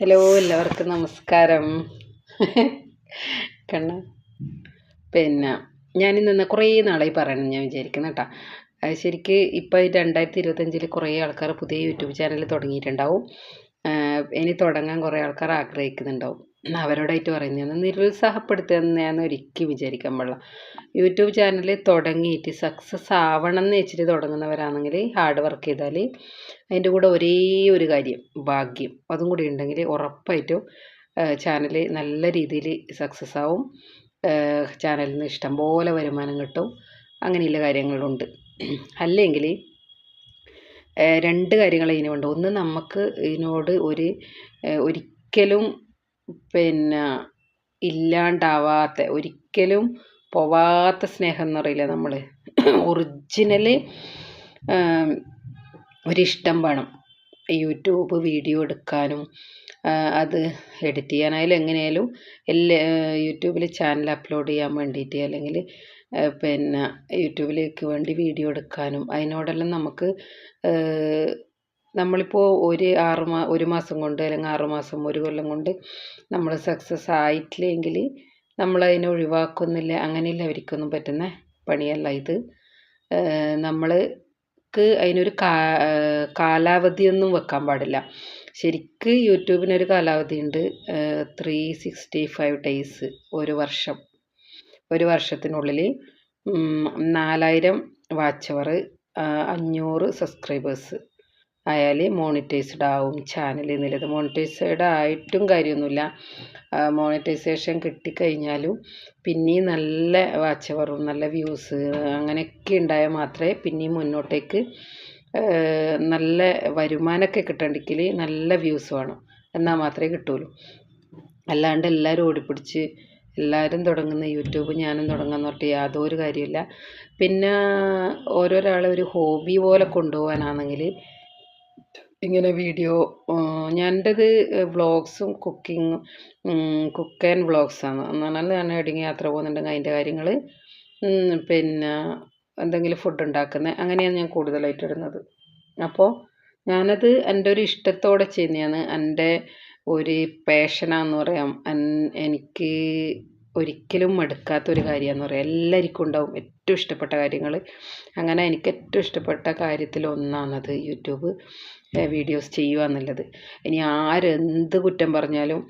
Hello എല്ലാവർക്കും നമസ്കാരം. കണ്ണ. പിന്നെ ഞാനിന്ന് കുറേ നാളായി പറയണം ഞാൻ വിചാരിക്കുന്നു കേട്ടോ. ശരിക്ക് ഇപ്പോൾ രണ്ടായിരത്തി ഇരുപത്തഞ്ചിൽ കുറേ ആൾക്കാർ പുതിയ യൂട്യൂബ് ചാനൽ തുടങ്ങിയിട്ടുണ്ടാവും. ഇനി തുടങ്ങാൻ കുറേ ആൾക്കാർ ആഗ്രഹിക്കുന്നുണ്ടാവും. അവരോടായിട്ട് പറയുന്നതാണ് നിരുത്സാഹപ്പെടുത്തുന്നതെന്ന് ഒരിക്കലും വിചാരിക്കാൻ പാടില്ല. യൂട്യൂബ് ചാനൽ തുടങ്ങിയിട്ട് സക്സസ് ആവണം എന്ന് വെച്ചിട്ട് തുടങ്ങുന്നവരാണെങ്കിൽ ഹാർഡ് വർക്ക് ചെയ്താൽ അതിന്റെ കൂടെ ഒരേ ഒരു കാര്യം ഭാഗ്യം. അതും കൂടി ഉണ്ടെങ്കിൽ ഉറപ്പായിട്ടും ചാനൽ നല്ല രീതിയിൽ സക്സസ് ആവും. ചാനലിൽ നിന്ന് ഇഷ്ടംപോലെ വരുമാനം കിട്ടും. അങ്ങനെയുള്ള കാര്യങ്ങളുണ്ട്. അല്ലെങ്കിൽ രണ്ട് കാര്യങ്ങൾ ഇതിനുണ്ട് ഒന്ന് നമുക്ക് ഇതിനോട് ഒരു ഒരിക്കലും പിന്നെ ഇല്ലാണ്ടാവാത്ത ഒരിക്കലും പോവാത്ത സ്നേഹം എന്ന് പറയില്ല നമ്മൾ ഒറിജിനൽ ഒരിഷ്ടം വേണം. യൂട്യൂബ് വീഡിയോ എടുക്കാനും അത് എഡിറ്റ് ചെയ്യാനായാലും എങ്ങനെയായാലും എല്ലാ യൂട്യൂബിൽ ചാനൽ അപ്ലോഡ് ചെയ്യാൻ വേണ്ടിയിട്ട് അല്ലെങ്കിൽ പിന്നെ യൂട്യൂബിലേക്ക് വേണ്ടി വീഡിയോ എടുക്കാനും അതിനോടെല്ലാം നമുക്ക് നമ്മളിപ്പോൾ ഒരു ആറ് മാ ഒരു മാസം കൊണ്ട് അല്ലെങ്കിൽ ആറ് മാസം ഒരു കൊല്ലം കൊണ്ട് നമ്മൾ സക്സസ് ആയിട്ടില്ലെങ്കിൽ നമ്മളതിനെ ഒഴിവാക്കുന്നില്ല അങ്ങനെയല്ല അവർക്കൊന്നും പറ്റുന്ന? പണിയല്ല ഇത്. നമ്മൾക്ക് അതിനൊരു കാ കാലാവധിയൊന്നും വെക്കാൻ പാടില്ല. ശരിക്ക് യൂട്യൂബിനൊരു കാലാവധി ഉണ്ട്. ത്രീ സിക്സ്റ്റി ഫൈവ് ഡേയ്സ് ഒരു വർഷം. ഒരു വർഷത്തിനുള്ളിൽ നാലായിരം വാച്ചവർ അഞ്ഞൂറ് സബ്സ്ക്രൈബേഴ്സ് ആയാൽ മോണിറ്റൈസ്ഡ് ആവും ചാനൽ എന്നുള്ളത് മോണിറ്റൈസ്ഡ് ആയിട്ടും കാര്യമൊന്നുമില്ല. മോണിറ്റൈസേഷൻ കിട്ടിക്കഴിഞ്ഞാലും പിന്നെയും നല്ല വാച്ച് നല്ല വ്യൂസ് അങ്ങനെയൊക്കെ ഉണ്ടായാൽ മാത്രമേ പിന്നെയും മുന്നോട്ടേക്ക് നല്ല വരുമാനമൊക്കെ കിട്ടണമെങ്കിൽ നല്ല വ്യൂസ് വേണം. എന്നാൽ മാത്രമേ കിട്ടുള്ളൂ അല്ലാണ്ട് എല്ലാവരും ഓടിപ്പിടിച്ച് എല്ലാവരും തുടങ്ങുന്ന യൂട്യൂബ് ഞാനും തുടങ്ങാമെന്ന് പറഞ്ഞിട്ട് യാതൊരു കാര്യമില്ല പിന്നെ ഓരോരാളെ ഒരു ഹോബി പോലെ കൊണ്ടുപോകാനാണെങ്കിൽ ഇങ്ങനെ വീഡിയോ ഞാന്റെത് വ്ളോഗ്സും കുക്കിങ്ങും കുക്ക് ആൻഡ് വ്ളോഗ്സാണ് എന്ന് പറഞ്ഞാൽ ഞാൻ എവിടെയെങ്കിലും യാത്ര പോകുന്നുണ്ടെങ്കിൽ അതിന്റെ കാര്യങ്ങൾ പിന്നെ എന്തെങ്കിലും ഫുഡ് ഉണ്ടാക്കുന്നത് അങ്ങനെയാണ് ഞാൻ കൂടുതലായിട്ട് ഇടുന്നത്. അപ്പോൾ ഞാനത് എന്റെ ഒരു ഇഷ്ടത്തോടെ ചെയ്യുന്നതാണ്. എന്റെ ഒരു പാഷനാന്ന് പറയാം. എനിക്ക് ഒരിക്കലും മടുക്കാത്തൊരു കാര്യമാണെന്ന് പറയാം. എല്ലാവർക്കും ഉണ്ടാവും. ഏറ്റവും ഇഷ്ടപ്പെട്ട കാര്യങ്ങൾ അങ്ങനെ എനിക്ക് ഏറ്റവും ഇഷ്ടപ്പെട്ട കാര്യത്തിൽ ഒന്നാണത് യൂട്യൂബ് വീഡിയോസ് ചെയ്യുക എന്നുള്ളത്. ഇനി ആരെന്ത് കുറ്റം പറഞ്ഞാലും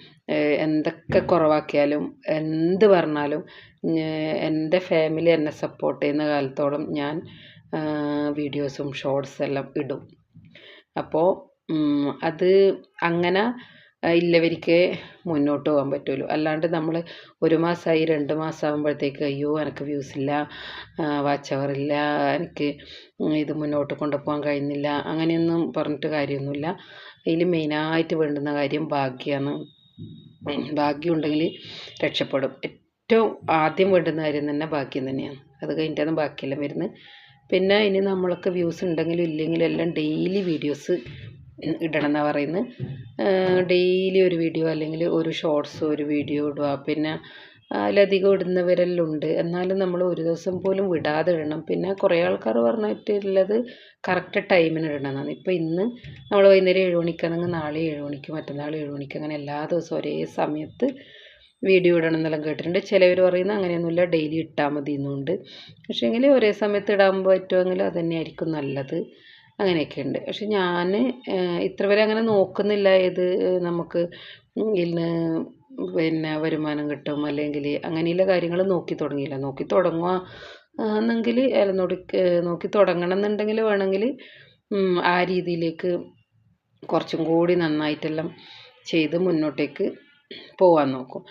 എന്തൊക്കെ കുറവാക്കിയാലും എന്ത് പറഞ്ഞാലും എന്റെ ഫാമിലി എന്നെ സപ്പോർട്ട് ചെയ്യുന്ന കാലത്തോളം ഞാൻ വീഡിയോസും ഷോർട്സ് എല്ലാം ഇടും. അപ്പോൾ അത് അങ്ങനെ ഇല്ലവർക്ക് മുന്നോട്ട് പോകാൻ പറ്റുള്ളൂ അല്ലാണ്ട് നമ്മൾ ഒരു മാസമായി രണ്ട് മാസം ആകുമ്പോഴത്തേക്ക് അയ്യോ എനിക്ക് വ്യൂസ് ഇല്ല വാച്ച് അവർ ഇല്ല എനിക്ക് ഇത് മുന്നോട്ട് കൊണ്ടുപോകാൻ കഴിയുന്നില്ല അങ്ങനെയൊന്നും പറഞ്ഞിട്ട് കാര്യമൊന്നുമില്ല. അതിൽ മെയിനായിട്ട് വേണ്ടുന്ന കാര്യം ഭാഗ്യമാണ് ഭാഗ്യം ഉണ്ടെങ്കിൽ രക്ഷപ്പെടും. ഏറ്റവും ആദ്യം വേണ്ടുന്ന കാര്യം തന്നെ ഭാഗ്യം തന്നെയാണ്. അത് കഴിഞ്ഞിട്ടാണ് ബാക്കിയെല്ലാം വരുന്നത്. പിന്നെ ഇനി നമ്മളൊക്കെ വ്യൂസ് ഉണ്ടെങ്കിലും ഇല്ലെങ്കിലും എല്ലാം ഡെയിലി വീഡിയോസ് ഇടണം എന്നാണ് പറയുന്നത് ഡെയിലി ഒരു വീഡിയോ അല്ലെങ്കിൽ ഒരു ഷോർട്സ് ഒരു വീഡിയോ ഇടുക. പിന്നെ അതിലധികം ഇടുന്നവരെല്ലാം ഉണ്ട് എന്നാലും നമ്മൾ ഒരു ദിവസം പോലും വിടാതെ ഇടണം. പിന്നെ കുറേ ആൾക്കാർ പറഞ്ഞിട്ടുള്ളത് കറക്റ്റ് ടൈമിന് ഇടണമെന്നാണ് ഇപ്പോൾ ഇന്ന് നമ്മൾ വൈകുന്നേരം ഏഴ് മണിക്കാണെങ്കിൽ നാളെ ഏഴ് മണിക്ക് മറ്റന്നാൾ ഏഴ് മണിക്ക് അങ്ങനെ എല്ലാ ദിവസവും ഒരേ സമയത്ത് വീഡിയോ ഇടണം എന്നെല്ലാം കേട്ടിട്ടുണ്ട്. ചിലവർ പറയുന്നത് അങ്ങനെയൊന്നുമില്ല ഡെയിലി ഇട്ടാൽ മതി എന്നുണ്ട് പക്ഷേ എങ്കിൽ ഒരേ സമയത്ത് ഇടാൻ പറ്റുമെങ്കിൽ അത് തന്നെയായിരിക്കും നല്ലത്. അങ്ങനെയൊക്കെ ഉണ്ട് പക്ഷെ ഞാൻ ഇത്ര വരെ അങ്ങനെ നോക്കുന്നില്ല. ഏത് നമുക്ക് ഇന്ന് പിന്നെ വരുമാനം കിട്ടും അല്ലെങ്കിൽ അങ്ങനെയുള്ള കാര്യങ്ങൾ നോക്കി തുടങ്ങിയില്ല. നോക്കി തുടങ്ങുക എന്നെങ്കിൽ നോടി നോക്കി തുടങ്ങണം എന്നുണ്ടെങ്കിൽ വേണമെങ്കിൽ ആ രീതിയിലേക്ക് കുറച്ചും കൂടി നന്നായിട്ടെല്ലാം ചെയ്ത് മുന്നോട്ടേക്ക് പോകാൻ നോക്കും.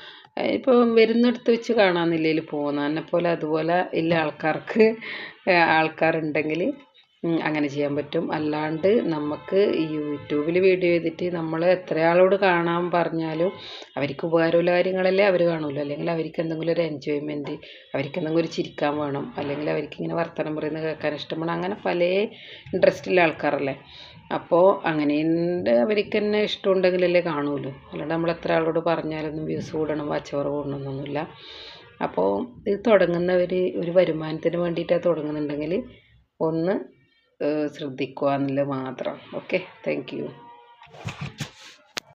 ഇപ്പോൾ വരുന്നിടത്ത് വെച്ച് കാണാമെന്നില്ലെങ്കിൽ പോകുന്ന പോലെ അതുപോലെ ഇല്ല ആൾക്കാർക്ക് ആൾക്കാരുണ്ടെങ്കിൽ അങ്ങനെ ചെയ്യാൻ പറ്റും. അല്ലാണ്ട് നമുക്ക് യൂട്യൂബിൽ വീഡിയോ ചെയ്തിട്ട് നമ്മൾ എത്ര ആളോട് കാണാൻ പറഞ്ഞാലും അവർക്ക് ഉപകാരമുള്ള കാര്യങ്ങളല്ലേ അവർ കാണുള്ളൂ. അല്ലെങ്കിൽ അവർക്ക് എന്തെങ്കിലും ഒരു എൻജോയ്മെന്റ് അവർക്ക് എന്തെങ്കിലും ഒരു ചിരിക്കാൻ വേണം. അല്ലെങ്കിൽ അവർക്ക് ഇങ്ങനെ വർത്തമാനം പറയുന്നത് കേൾക്കാൻ ഇഷ്ടമാണ്. അങ്ങനെ പല ഇൻട്രസ്റ്റുള്ള ആൾക്കാരല്ലേ. അപ്പോൾ അങ്ങനെയുണ്ട് അവർക്ക് തന്നെ ഇഷ്ടമുണ്ടെങ്കിലല്ലേ കാണുള്ളൂ. അല്ലാണ്ട് നമ്മൾ എത്ര ആളോട് പറഞ്ഞാലൊന്നും വ്യൂസ് കൂടണം വാച്ച് കൂടണം കൂടണമെന്നൊന്നുമില്ല. അപ്പോൾ ഇത് തുടങ്ങുന്നവർ ഒരു വരുമാനത്തിന് വേണ്ടിയിട്ടാണ് തുടങ്ങുന്നുണ്ടെങ്കിൽ ഒന്ന് ശ്രദ്ധിക്കുക എന്നുള്ളത് മാത്രം. Okay thank